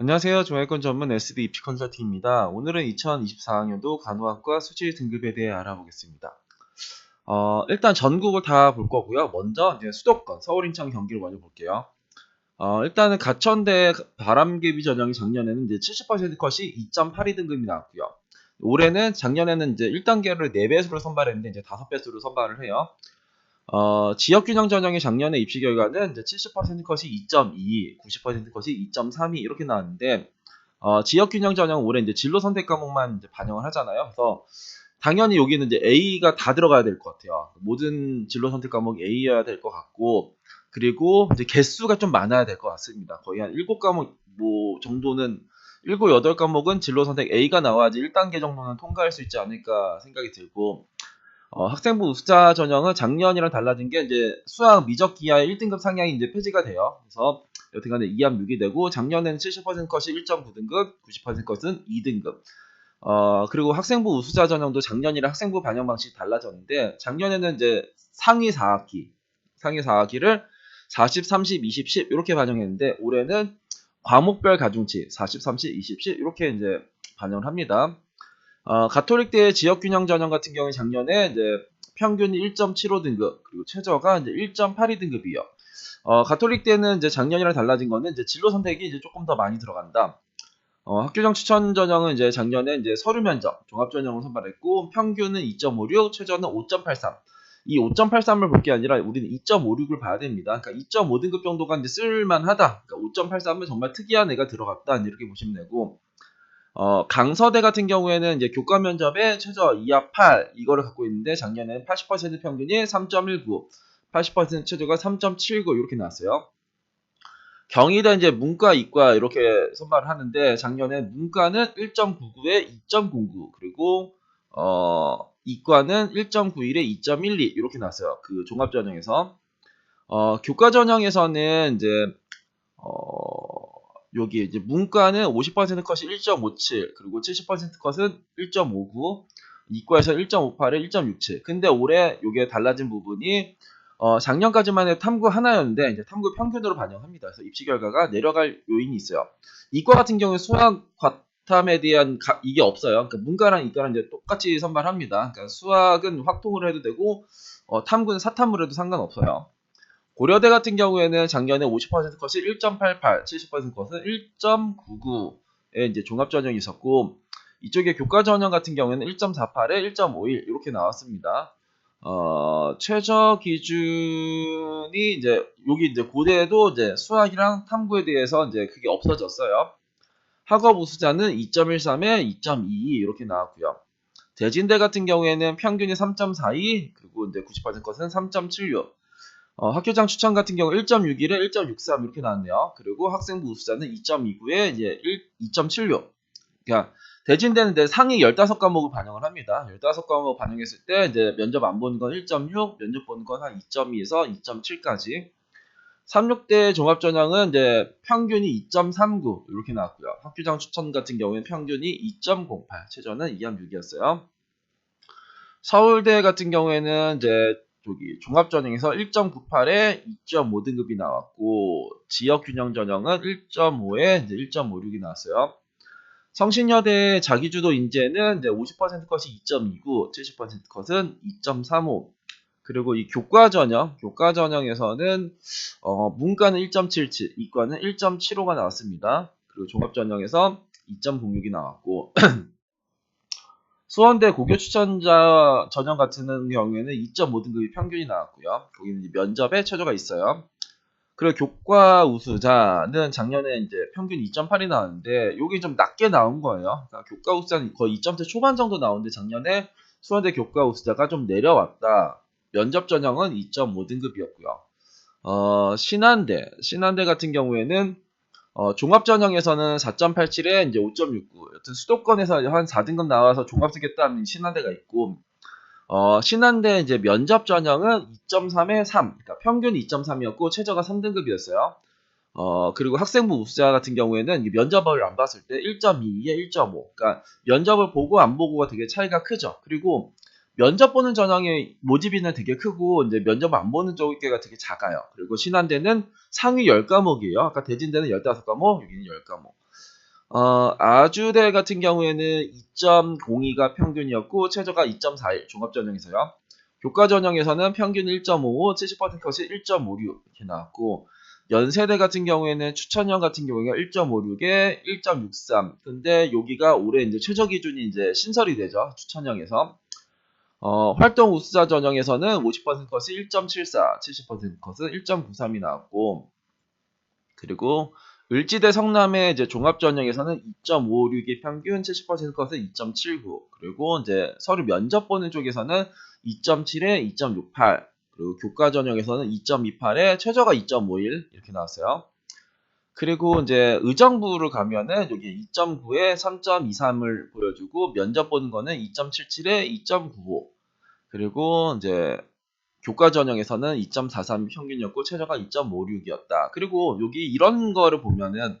안녕하세요. 종합권 전문 SD 입시 컨설팅입니다. 오늘은 2024학년도 간호학과 수질 등급에 대해 알아보겠습니다. 어, 일단 전국을 다 볼 거고요. 먼저 이제 수도권, 서울, 인천, 경기를 먼저 볼게요. 어, 일단은 가천대 바람개비 전형이 작년에는 이제 70% 컷이 2.82 등급이 나왔고요. 올해는 작년에는 이제 1단계를 4배수로 선발했는데 이제 5배수로 선발을 해요. 어, 지역균형 전형의 작년에 입시 결과는 이제 70% 컷이 2.2, 90% 컷이 2.32 이렇게 나왔는데 어, 지역균형 전형 올해 이제 진로 선택 과목만 이제 반영을 하잖아요. 그래서 당연히 여기는 이제 A가 다 들어가야 될 것 같아요. 모든 진로 선택 과목 A여야 될 것 같고 그리고 이제 개수가 좀 많아야 될 것 같습니다. 거의 한 7과목 뭐 정도는 7, 8과목은 진로 선택 A가 나와야지 1단계 정도는 통과할 수 있지 않을까 생각이 들고 어, 학생부 우수자 전형은 작년이랑 달라진 게 이제 수학 미적 기하의 1등급 상향이 이제 폐지가 돼요. 그래서 여튼간에 2합 6이 되고 작년에는 70% 컷이 1.9등급, 90% 컷은 2등급. 어, 그리고 학생부 우수자 전형도 작년이랑 학생부 반영 방식이 달라졌는데 작년에는 이제 상위 4학기, 상위 4학기를 40, 30, 20, 10 이렇게 반영했는데 올해는 과목별 가중치 40, 30, 20, 10 이렇게 이제 반영을 합니다. 어, 가톨릭대 지역균형 전형 같은 경우에 작년에 이제 평균이 1.75 등급 그리고 최저가 이제 1.82 등급이요. 어, 가톨릭대는 이제 작년이랑 달라진 거는 이제 진로 선택이 이제 조금 더 많이 들어간다. 어, 학교장 추천 전형은 이제 작년에 이제 서류 면접 종합 전형을 선발했고 평균은 2.56, 최저는 5.83. 이 5.83을 볼 게 아니라 우리는 2.56을 봐야 됩니다. 그러니까 2.5등급 정도가 이제 쓸만하다. 그러니까 5.83은 정말 특이한 애가 들어갔다. 이렇게 보시면 되고 어, 강서대 같은 경우에는 이제 교과 면접에 최저 2합 8 이거를 갖고 있는데 작년에는 80% 평균이 3.19, 80% 최저가 3.79 이렇게 나왔어요. 경희대 이제 문과, 이과 이렇게 선발을 하는데 작년에 문과는 1.99에 2.09 그리고 어, 이과는 1.91에 2.12 이렇게 나왔어요. 그 종합 전형에서 어, 교과 전형에서는 이제 어, 여기 이제 문과는 50% 컷이 1.57 그리고 70% 컷은 1.59 이과에서 1.58에 1.67 근데 올해 이게 달라진 부분이 어, 작년까지만 해도 탐구 하나였는데 이제 탐구 평균으로 반영합니다. 그래서 입시 결과가 내려갈 요인이 있어요. 이과 같은 경우에 수학 과탐에 대한 가, 이게 없어요. 그러니까 문과랑 이과랑 이제 똑같이 선발합니다. 그러니까 수학은 확통으로 해도 되고 어, 탐구는 사탐으로 해도 상관없어요. 고려대 같은 경우에는 작년에 50% 컷이 1.88, 70% 컷은 1.99의 이제 종합 전형이 있었고 이쪽에 교과 전형 같은 경우에는 1.48에 1.51 이렇게 나왔습니다. 어, 최저 기준이 이제 여기 이제 고대에도 이제 수학이랑 탐구에 대해서 이제 그게 없어졌어요. 학업 우수자는 2.13에 2.22 이렇게 나왔고요. 대진대 같은 경우에는 평균이 3.42 그리고 이제 90% 컷은 3.76 어, 학교장 추천 같은 경우 1.61에 1.63 이렇게 나왔네요. 그리고 학생부 우수자는 2.29에 이제 2.76. 그러니까 대진대는 상위 15과목을 반영을 합니다. 15과목 반영했을 때 이제 면접 안 보는 건 1.6, 면접 보는 건 한 2.2에서 2.7까지. 36대 종합전형은 이제 평균이 2.39 이렇게 나왔고요. 학교장 추천 같은 경우에는 평균이 2.08, 최저는 2합 6이었어요. 서울대 같은 경우에는 이제 저기 종합 전형에서 1.98에 2.5 등급이 나왔고 지역 균형 전형은 1.5에 이제 1.56이 나왔어요. 성신여대 자기주도 인재는 이제 50% 컷이 2.29, 70% 컷은 2.35. 그리고 이 교과 전형, 교과 전형에서는 어, 문과는 1.77, 이과는 1.75가 나왔습니다. 그리고 종합 전형에서 2.06이 나왔고 수원대 고교 추천자 전형 같은 경우에는 2.5 등급이 평균이 나왔고요. 거기는 면접에 최저가 있어요. 그리고 교과 우수자는 작년에 이제 평균 2.8이 나왔는데 여기 좀 낮게 나온 거예요. 그러니까 교과 우수자는 거의 2점대 초반 정도 나오는데 작년에 수원대 교과 우수자가 좀 내려왔다. 면접 전형은 2.5 등급이었고요. 어, 신한대, 신한대 같은 경우에는 어, 종합 전형에서는 4.87에 이제 5.69. 여튼 수도권에서 한 4등급 나와서 종합 쓰겠다는 신한대가 있고, 어, 신한대 이제 면접 전형은 2.3에 3. 그러니까 평균 2.3이었고, 최저가 3등급이었어요. 어, 그리고 학생부 우수자 같은 경우에는 면접을 안 봤을 때 1.22에 1.5. 그러니까 면접을 보고 안 보고가 되게 차이가 크죠. 그리고 면접 보는 전형의 모집인은 되게 크고 이제 면접 안 보는 쪽계가 되게 작아요. 그리고 신한대는 상위 10과목이에요. 아까 대진대는 15과목, 여기는 10과목. 어, 아주대 같은 경우에는 2.02가 평균이었고 최저가 2.41 종합 전형에서요. 교과 전형에서는 평균 1.55, 70% 컷이 1.56 이렇게 나왔고 연세대 같은 경우에는 추천형 같은 경우가 1.56에 1.63. 근데 여기가 올해 이제 최저 기준이 이제 신설이 되죠. 추천형에서. 어, 활동 우수자 전형에서는 50% 컷이 1.74, 70% 컷은 1.93이 나왔고 그리고 을지대 성남의 이제 종합 전형에서는 2.56이 평균, 70% 컷은 2.79. 그리고 이제 서류 면접 보는 쪽에서는 2.7에 2.68. 그리고 교과 전형에서는 2.28에 최저가 2.51 이렇게 나왔어요. 그리고 이제 의정부를 가면은 여기 2.9에 3.23을 보여주고 면접 보는 거는 2.77에 2.95 그리고 이제 교과 전형에서는 2.43 평균이었고 최저가 2.56이었다. 그리고 여기 이런 거를 보면은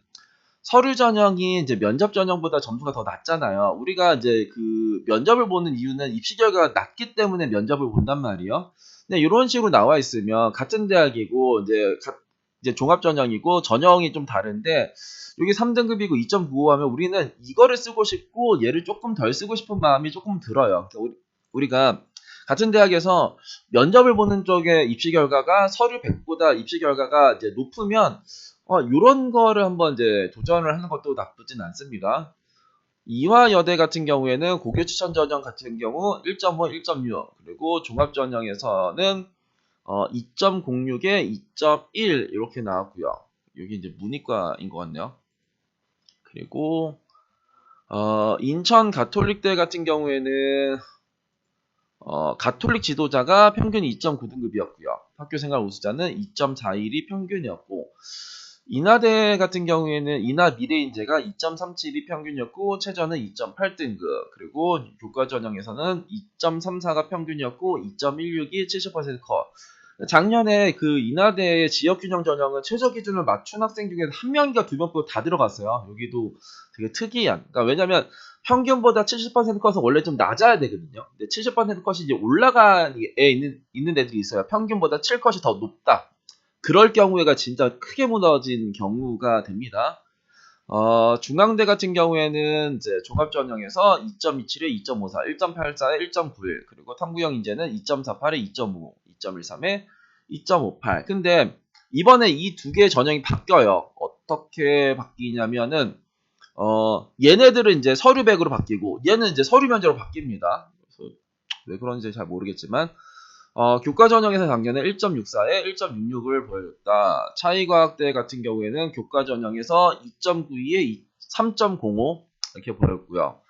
서류 전형이 이제 면접 전형보다 점수가 더 낮잖아요. 우리가 이제 그 면접을 보는 이유는 입시 결과가 낮기 때문에 면접을 본단 말이에요. 근데 이런 식으로 나와 있으면 같은 대학이고 이제 가, 이제 종합 전형이고 전형이 좀 다른데 여기 3등급이고 2.95 하면 우리는 이거를 쓰고 싶고 얘를 조금 덜 쓰고 싶은 마음이 조금 들어요. 그러니까 우리 가 같은 대학에서 면접을 보는 쪽에 입시 결과가 서류 100보다 입시 결과가 이제 높으면 어, 이런 거를 한번 이제 도전을 하는 것도 나쁘진 않습니다. 이화여대 같은 경우에는 고교 추천 전형 같은 경우 1.5, 1.6 그리고 종합 전형에서는 어, 2.06에 2.1 이렇게 나왔고요. 여기 이제 문이과인 것 같네요. 그리고 어, 인천 가톨릭대 같은 경우에는 어, 가톨릭 지도자가 평균 2.9등급이었고요. 학교 생활 우수자는 2.41이 평균이었고 인하대 같은 경우에는 인하 미래인재가 2.37이 평균이었고 최저는 2.8등급 그리고 교과 전형에서는 2.34가 평균이었고 2.16이 70%컷 작년에 그 인하대의 지역균형 전형은 최저 기준을 맞춘 학생 중에 한 명인가 두 명도 다 들어갔어요. 여기도 되게 특이한. 그러니까 왜냐면 평균보다 70% 컷은 원래 좀 낮아야 되거든요. 근데 70% 컷이 이제 올라가에 있는 있는 애들이 있어요. 평균보다 7컷이 더 높다. 그럴 경우에가 진짜 크게 무너진 경우가 됩니다. 어, 중앙대 같은 경우에는 이제 종합 전형에서 2.27에 2.54, 1.84에 1.91, 그리고 탐구형 인재는 2.48에 2.5, 2.13에 2.58. 근데 이번에 이 두 개의 전형이 바뀌어요. 어떻게 바뀌냐면은 어, 얘네들은 이제 서류백으로 바뀌고 얘는 이제 서류 면제로 바뀝니다. 왜 그런지 잘 모르겠지만 어, 교과 전형에서 작년에 1.64에 1.66을 보여줬다. 차이과학대 같은 경우에는 교과 전형에서 2.92에 3.05 이렇게 보였고요.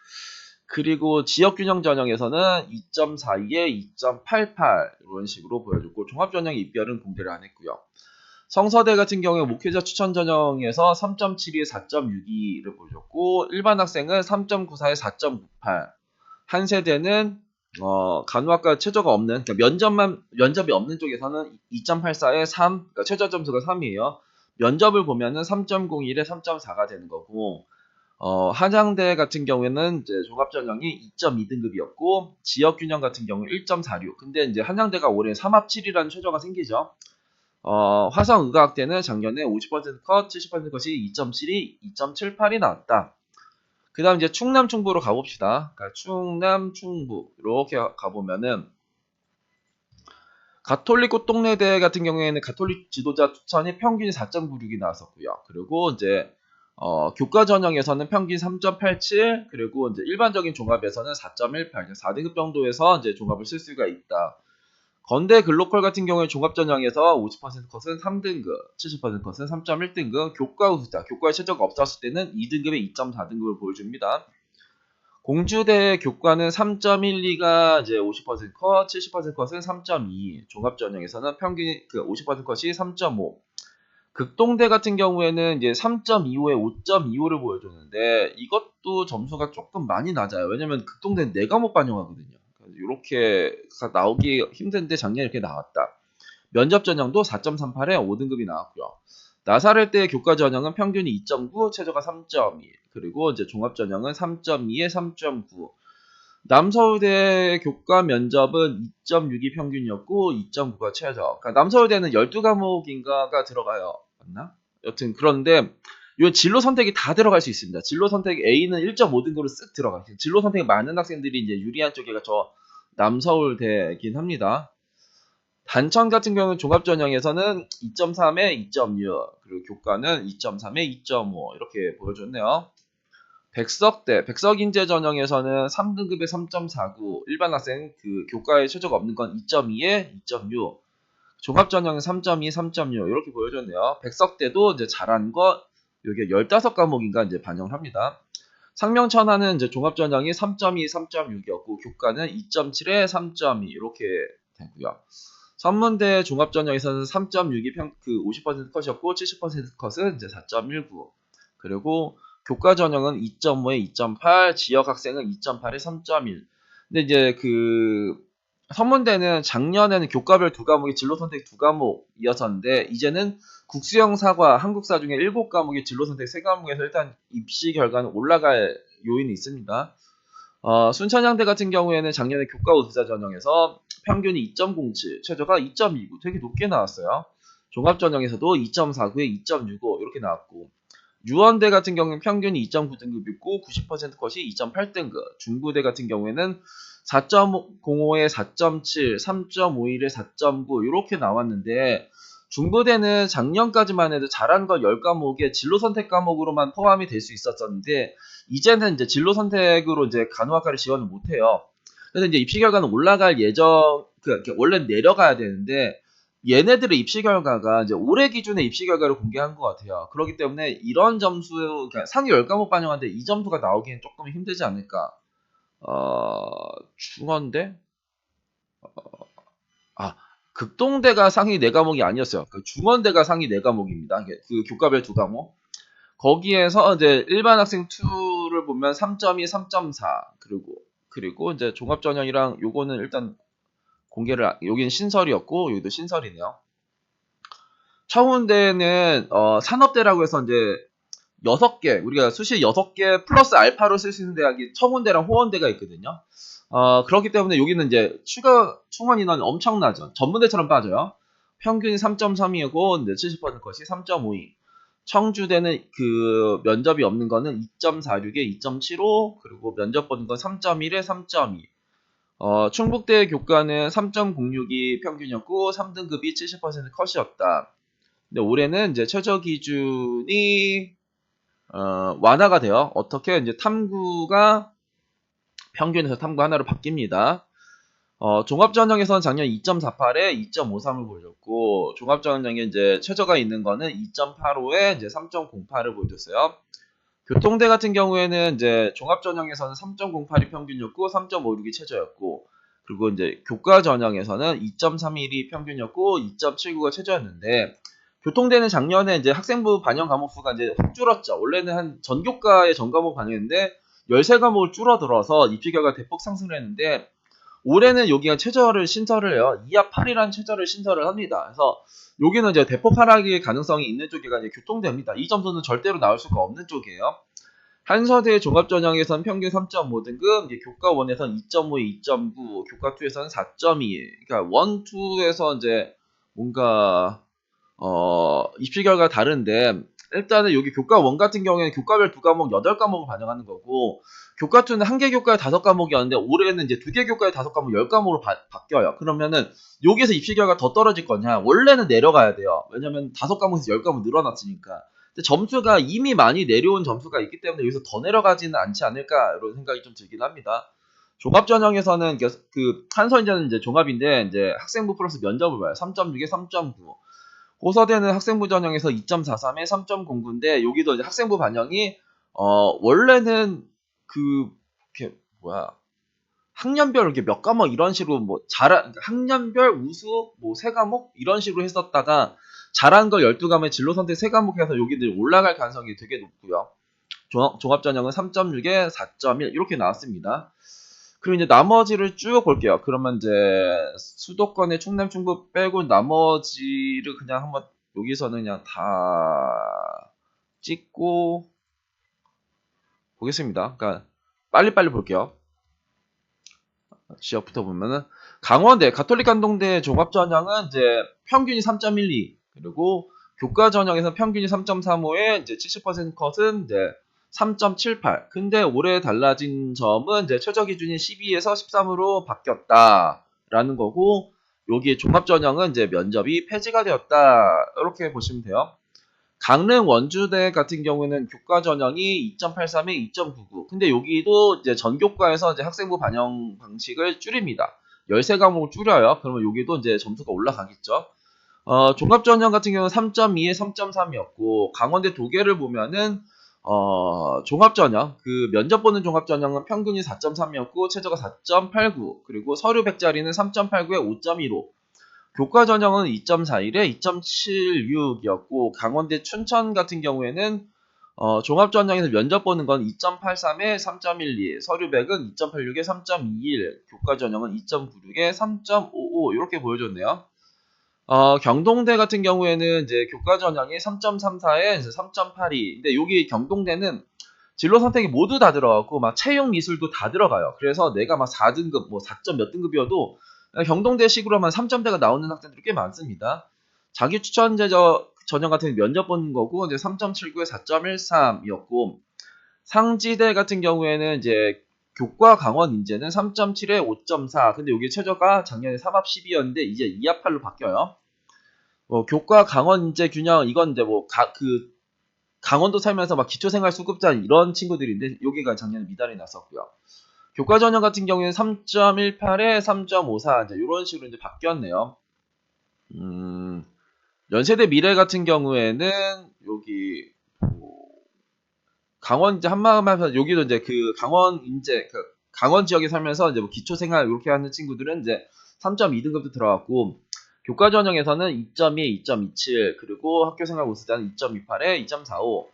그리고 지역 균형 전형에서는 2.42에 2.88 이런 식으로 보여줬고 종합 전형 입별은 공개를 안 했고요. 성서대 같은 경우에 목회자 추천 전형에서 3.72에 4.62를 보여줬고 일반 학생은 3.94에 4.98 한 세대는 어, 간호학과 최저가 없는, 그러니까 면접만, 면접이 없는 쪽에서는 2.84에 3, 그러니까 최저 점수가 3이에요. 면접을 보면은 3.01에 3.4가 되는 거고, 어, 한양대 같은 경우에는 이제 종합전형이 2.2등급이었고, 지역균형 같은 경우 1.46. 근데 이제 한양대가 올해 3합7이라는 최저가 생기죠. 어, 화성의과학대는 작년에 50% 컷, 70% 컷이 2.72, 2.78이 나왔다. 그 다음 이제 충남 충부로 가봅시다. 그러니까 충남 충부 이렇게 가보면은 가톨릭 꽃동네대 같은 경우에는 가톨릭 지도자 추천이 평균이 4.96이 나왔었고요. 그리고 이제 어, 교과 전형에서는 평균 3.87 그리고 이제 일반적인 종합에서는 4.18 4등급 정도에서 이제 종합을 쓸 수가 있다. 건대 글로컬 같은 경우에 종합 전형에서 50% 컷은 3등급, 70% 컷은 3.1등급, 교과 우수자, 교과에 최저가 없었을 때는 2등급에 2.4등급을 보여줍니다. 공주대 교과는 3.12가 이제 50% 컷, 70% 컷은 3.2, 종합 전형에서는 평균 그 50% 컷이 3.5. 극동대 같은 경우에는 이제 3.25에 5.25를 보여줬는데 이것도 점수가 조금 많이 낮아요. 왜냐면 극동대는 4과목 반영하거든요. 이렇게 나오기 힘든데 작년에 이렇게 나왔다. 면접 전형도 4.38에 5등급이 나왔고요. 나사를 때 교과 전형은 평균이 2.9, 최저가 3.2, 그리고 이제 종합 전형은 3.2에 3.9. 남서울대 교과 면접은 2.6이 평균이었고 2.9가 최저. 그러니까 남서울대는 12과목인가가 들어가요. 맞나? 여튼 그런데 이 진로 선택이 다 들어갈 수 있습니다. 진로 선택 A는 1.5 등급으로 쓱 들어가요. 진로 선택이 많은 학생들이 이제 유리한 쪽에가 저 남서울대이긴 합니다. 단천 같은 경우는 종합 전형에서는 2.3에 2.6 그리고 교과는 2.3에 2.5 이렇게 보여줬네요. 백석대, 백석 인재 전형에서는 3등급에 3.49 일반 학생 그 교과에 최저가 없는 건 2.2에 2.6 종합 전형은 3.2, 3.6 이렇게 보여줬네요. 백석대도 이제 잘한 거 이게 15과목인가 이제 반영을 합니다. 상명천하는 이제 종합 전형이 3.2, 3.6이었고 교과는 2.7에 3.2 이렇게 되고요. 선문대 종합 전형에서는 3.6이 평, 그50% 컷이었고 70% 컷은 이제 4.19 그리고 교과 전형은 2.5에 2.8 지역 학생은 2.8에 3.1 근데 이제 그 선문대는 작년에는 교과별 두 과목이 진로 선택 두 과목이었었는데 이제는 국수형사과 한국사 중에 일곱 과목이 진로 선택 세 과목에서 일단 입시 결과는 올라갈 요인이 있습니다. 어, 순천향대 같은 경우에는 작년에 교과 우수자 전형에서 평균이 2.07, 최저가 2.29 되게 높게 나왔어요. 종합 전형에서도 2.49에 2.65 이렇게 나왔고 유원대 같은 경우는 평균이 2.9등급이고 90% 컷이 2.8등급. 중부대 같은 경우에는 4.05에 4.7, 3.51에 4.9 이렇게 나왔는데 중부대는 작년까지만 해도 잘한 거 10과목에 진로 선택 과목으로만 포함이 될 수 있었었는데 이제는 이제 진로 선택으로 이제 간호학과를 지원을 못 해요. 그래서 이제 입시 결과는 올라갈 예정 그 원래 내려가야 되는데 얘네들의 입시 결과가 이제 올해 기준의 입시 결과를 공개한 것 같아요. 그렇기 때문에 이런 점수, 그러니까 상위 10과목 반영하는데 이 점수가 나오기엔 조금 힘들지 않을까. 어, 중원대? 어, 아, 극동대가 상위 4과목이 아니었어요. 그 중원대가 상위 4과목입니다. 그 교과별 두 과목. 거기에서 이제 일반 학생 2를 보면 3.2, 3.4 그리고 그리고 이제 종합 전형이랑 요거는 일단 공개를 여기는 신설이었고 여기도 신설이네요. 청운대는 어, 산업대라고 해서 이제 6개 우리가 수시 6개 플러스 알파로 쓸 수 있는 대학이 청운대랑 호원대가 있거든요. 어, 그렇기 때문에 여기는 이제 추가 충원 인원이 엄청나죠. 전문대처럼 빠져요. 평균이 3.32이고 이제 70% 것이 3.52. 청주대는 그 면접이 없는 거는 2.46에 2.75 그리고 면접 보는 건 3.1에 3.2. 어, 충북대 교과는 3.06이 평균이었고 3등급이 70% 컷이었다. 근데 올해는 이제 최저 기준이 어, 완화가 돼요. 어떻게 이제 탐구가 평균에서 탐구 하나로 바뀝니다. 어, 종합전형에서는 작년 2.48에 2.53을 보여줬고 종합전형에 이제 최저가 있는 거는 2.85에 이제 3.08을 보여줬어요. 교통대 같은 경우에는 이제 종합 전형에서는 3.08이 평균이었고 3.56이 최저였고 그리고 이제 교과 전형에서는 2.31이 평균이었고 2.79가 최저였는데 교통대는 작년에 이제 학생부 반영 과목 수가 이제 확 줄었죠. 원래는 한 전교과의 전 과목 반영인데 13과목을 줄어들어서 입시 결과 대폭 상승을 했는데 올해는 여기가 최저를 신설을 해요. 2합 8이라는 최저를 신설을 합니다. 그래서 여기는 이제 대폭 하락의 가능성이 있는 쪽이가 이제 교통대입니다. 이 점수는 절대로 나올 수가 없는 쪽이에요. 한서대 종합전형에서는 평균 3.5 등급, 이제 교과 1에서는 2.5, 2.9, 교과 2에서는 4.2. 그러니까 1, 2에서 이제 뭔가 어, 입시 결과 다른데 일단은 여기 교과 1 같은 경우에는 교과별 두 과목 8과목을 반영하는 거고 교과 2는 한 개 교과에 다섯 과목이었는데 올해는 이제 두 개 교과에 다섯 과목 열 과목으로 바, 뀌어요 그러면은 여기서 입시 결과 더 떨어질 거냐? 원래는 내려가야 돼요. 왜냐면 다섯 과목에서 열 과목 늘어났으니까. 근데 점수가 이미 많이 내려온 점수가 있기 때문에 여기서 더 내려가지는 않지 않을까 이런 생각이 좀 들긴 합니다. 종합 전형에서는 그 한선이자는 이제 종합인데 이제 학생부 플러스 면접을 봐요. 3.6에 3.9. 고서대는 학생부 전형에서 2.43에 3.09인데 여기도 이제 학생부 반영이 어 원래는 그, 이렇게, 뭐야. 학년별 이렇게 몇 과목 이런 식으로 뭐 잘한 그러니까 학년별 우수 뭐 세 과목 이런 식으로 했었다가 잘한 걸 12과목에 진로 선택 세 과목 해서 여기들 올라갈 가능성이 되게 높고요. 종합 전형은 3.6에 4.1 이렇게 나왔습니다. 그리고 이제 나머지를 쭉 볼게요. 그러면 이제 수도권의 충남 충북 빼고 나머지를 그냥 한번 여기서는 그냥 다 찍고 보겠습니다. 그러니까 빨리빨리 볼게요. 지역부터 보면은 강원대 가톨릭 간동대 종합 전형은 이제 평균이 3.12 그리고 교과 전형에서 평균이 3.35에 이제 70% 컷은 이제 3.78. 근데 올해 달라진 점은 이제 최저 기준이 12에서 13으로 바뀌었다라는 거고 여기 종합 전형은 이제 면접이 폐지가 되었다. 이렇게 보시면 돼요. 강릉 원주대 같은 경우에는 교과 전형이 2.83에 2.99. 근데 여기도 이제 전교과에서 이제 학생부 반영 방식을 줄입니다. 13과목을 줄여요. 그러면 여기도 이제 점수가 올라가겠죠. 어, 종합 전형 같은 경우는 3.2에 3.3이었고 강원대 도계를 보면은 어, 종합 전형. 그 면접 보는 종합 전형은 평균이 4.3이었고 최저가 4.89 그리고 서류 100짜리는 3.89에 5.15 교과 전형은 2.41에 2.76이었고 강원대 춘천 같은 경우에는 어, 종합 전형에서 면접 보는 건 2.83에 3.12, 서류 100은 2.86에 3.21, 교과 전형은 2.96에 3.55 이렇게 보여줬네요. 어, 경동대 같은 경우에는 이제 교과 전형이 3.34에 3.82. 근데 여기 경동대는 진로 선택이 모두 다 들어가고 막 채용 미술도 다 들어가요. 그래서 내가 막 4등급 뭐 4점 몇 등급이어도 경동대식으로만 3점대가 나오는 학생들이 꽤 많습니다. 자기 추천제 전형 같은 면접 보는 거고 이제 3.79에 4.13이었고 상지대 같은 경우에는 이제 교과 강원 인재는 3.7에 5.4. 근데 여기 최저가 작년에 3합 12였는데 이제 2합 8로 바뀌어요. 뭐 교과 강원 인재 균형 이건 이제 뭐 그 강원도 살면서 막 기초생활 수급자 이런 친구들인데 여기가 작년에 미달이 났었고요. 교과 전형 같은 경우에는 3.18에 3.54 이제 이런 식으로 이제 바뀌었네요. 음, 연세대 미래 같은 경우에는 여기 강원 이제 한마음하면서 여기도 이제 그 강원 인제 그 강원 지역에 살면서 이제 뭐 기초 생활 이렇게 하는 친구들은 이제 3.2등급도 들어갔고 교과 전형에서는 2.2, 2.27 그리고 학교 생활 우수자는 2.28에 2.45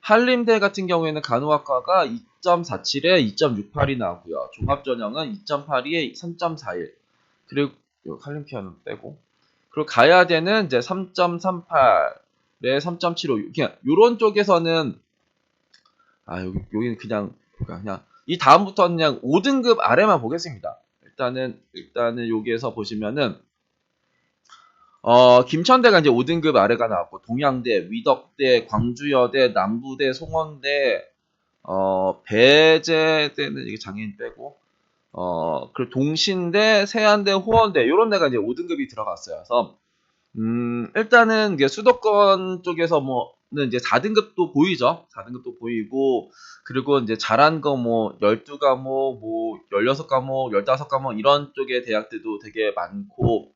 한림대 같은 경우에는 간호학과가 2.47에 2.68이 나왔고요. 종합 전형은 2.82에 3.41 그리고 한림 피아는 빼고. 그리고 가야대는 이제 3.38에 3.75 그냥 요런 쪽에서는 아 여기 여기는 그냥 그냥 이 다음부터는 그냥 5등급 아래만 보겠습니다. 일단은 일단은 여기에서 보시면은 어 김천대가 이제 5등급 아래가 나왔고 동양대, 위덕대, 광주여대, 남부대, 송원대, 어 배제대는 이게 장애인 빼고 어 그리고 동신대, 세안대, 호원대 이런 데가 이제 5등급이 들어갔어요. 그래서 음 일단은 이게 수도권 쪽에서 뭐는 이제 4등급도 보이죠. 4등급도 보이고 그리고 이제 잘한 거 뭐 12과목, 뭐 16과목, 15과목 이런 쪽의 대학들도 되게 많고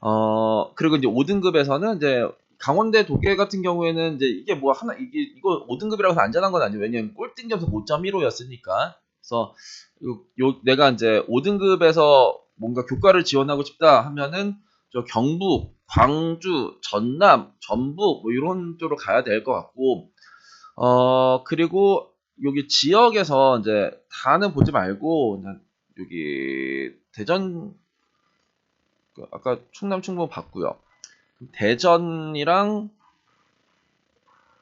어 그리고 이제 5등급에서는 이제 강원대 도계 같은 경우에는 이제 이게 뭐 하나 이게 이거 5등급이라고 해서 안전한 건 아니에요. 왜냐면 꼴등 점수 5.15였으니까. 그래서 요, 요 내가 이제 5등급에서 뭔가 교과를 지원하고 싶다 하면은 저 경북, 광주, 전남, 전북 뭐 이런 쪽으로 가야 될 것 같고 어 그리고 여기 지역에서 이제 다는 보지 말고 여기 대전 그 아까 충남 충북 봤고요. 대전이랑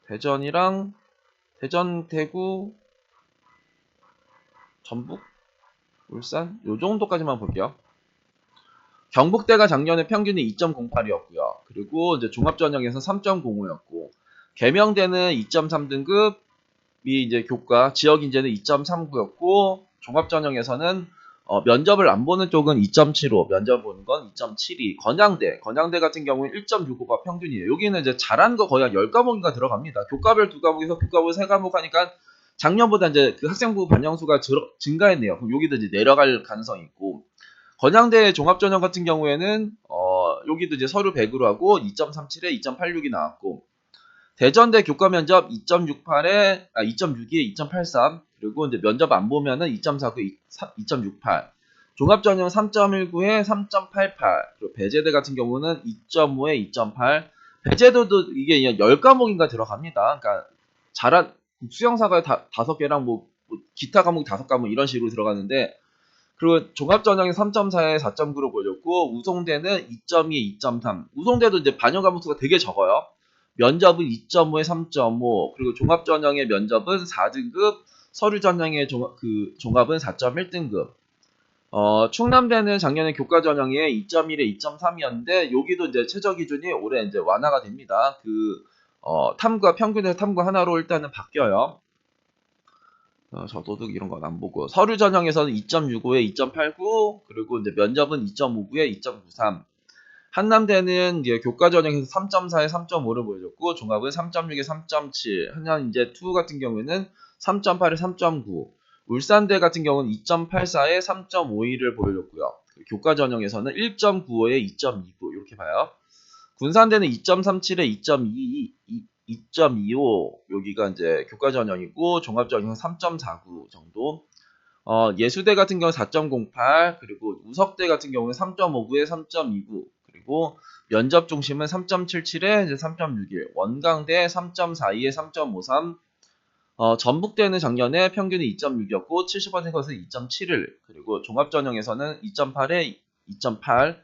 대전이랑 대전 대구 전북 울산 요 정도까지만 볼게요. 경북대가 작년에 평균이 2.08이었고요. 그리고 이제 종합전형에서 3.05였고 개명대는 2.3등급 이 이제 교과, 지역 인재는 2.39였고 종합전형에서는 어, 면접을 안 보는 쪽은 2.75, 면접 보는 건 2.72. 건양대, 건양대 같은 경우는 1.65가 평균이에요. 여기는 이제 잘한 거 거의 한 10과목인가 들어갑니다. 교과별 두 과목에서 교과별 세 과목 하니까 작년보다 이제 그 학생부 반영수가 증가했네요. 그럼 여기도 이제 내려갈 가능성이 있고 건양대 종합전형 같은 경우에는 어, 여기도 이제 서류 100으로 하고 2.37에 2.86이 나왔고 대전대 교과 면접 2.68에 아 2.62에 2.83 그리고 이제 면접 안 보면은 2.49, 2.68 종합 전형 3.19에 3.88 그리고 배제대 같은 경우는 2.5에 2.8 배제도도 이게 10과목인가 들어갑니다. 그러니까 잘한 수영사가 다, 5개랑 뭐, 뭐 기타 과목 5과목 이런 식으로 들어가는데 그리고 종합전형이 3.4에 4.9로 보여줬고 우송대는 2.2, 2.3. 우송대도 이제 반영 과목수가 되게 적어요. 면접은 2.5에 3.5. 그리고 종합전형의 면접은 4등급, 서류전형의 종합, 그 종합은 4.1등급. 어, 충남대는 작년에 교과 전형에 2.1에 2.3이었는데 여기도 이제 최저 기준이 올해 이제 완화가 됩니다. 그 어, 탐구 평균에서 탐구 하나로 일단은 바뀌어요. 어, 저도둑 이런 건 안 보고 서류 전형에서는 2.65에 2.89 그리고 이제 면접은 2.59에 2.93 한남대는 이제 교과 전형에서 3.4에 3.5를 보여줬고 종합은 3.6에 3.7 한양 이제 2 같은 경우에는 3.8에 3.9 울산대 같은 경우는 2.84에 3.51을 보여줬고요. 교과 전형에서는 1.95에 2.29 이렇게 봐요. 군산대는 2.37에 2.22 2.25 여기가 이제 교과 전형이고 종합 전형은 3.49 정도. 어, 예수대 같은 경우 4.08 그리고 우석대 같은 경우는 3.59에 3.29 그리고 면접 중심은 3.77에 이제 3.61 원광대 3.42에 3.53 어, 전북대는 작년에 평균이 2.6이었고 70%에서 2.7을 그리고 종합 전형에서는 2.8에 2.8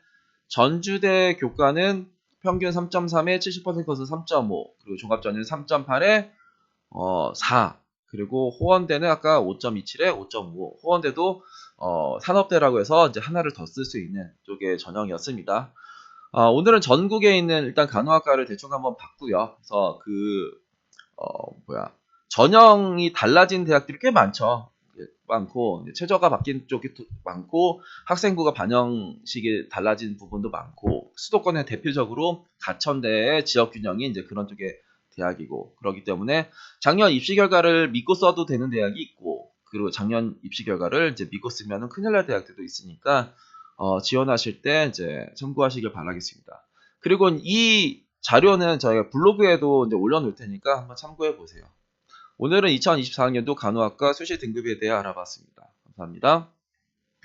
전주대 교과는 평균 3.3에 70%에서 3.5 그리고 종합 전형은 3.8에 어, 4 그리고 호원대는 아까 5.27에 5.5 호원대도 어, 산업대라고 해서 이제 하나를 더 쓸 수 있는 쪽의 전형이었습니다. 어, 오늘은 전국에 있는 일단 간호학과를 대충 한번 봤고요. 그래서 그 어, 뭐야 전형이 달라진 대학들이 꽤 많죠. 예, 많고 최저가 바뀐 쪽이 또 많고 학생부가 반영식이 달라진 부분도 많고 수도권의 대표적으로 가천대의 지역 균형이 이제 그런 쪽의 대학이고 그렇기 때문에 작년 입시 결과를 믿고 써도 되는 대학이 있고 그리고 작년 입시 결과를 이제 믿고 쓰면은 큰일 날 대학들도 있으니까 어, 지원하실 때 이제 참고하시길 바라겠습니다. 그리고 이 자료는 저희가 블로그에도 이제 올려놓을 테니까 한번 참고해 보세요. 오늘은 2024학년도 간호학과 수시 등급에 대해 알아봤습니다. 감사합니다.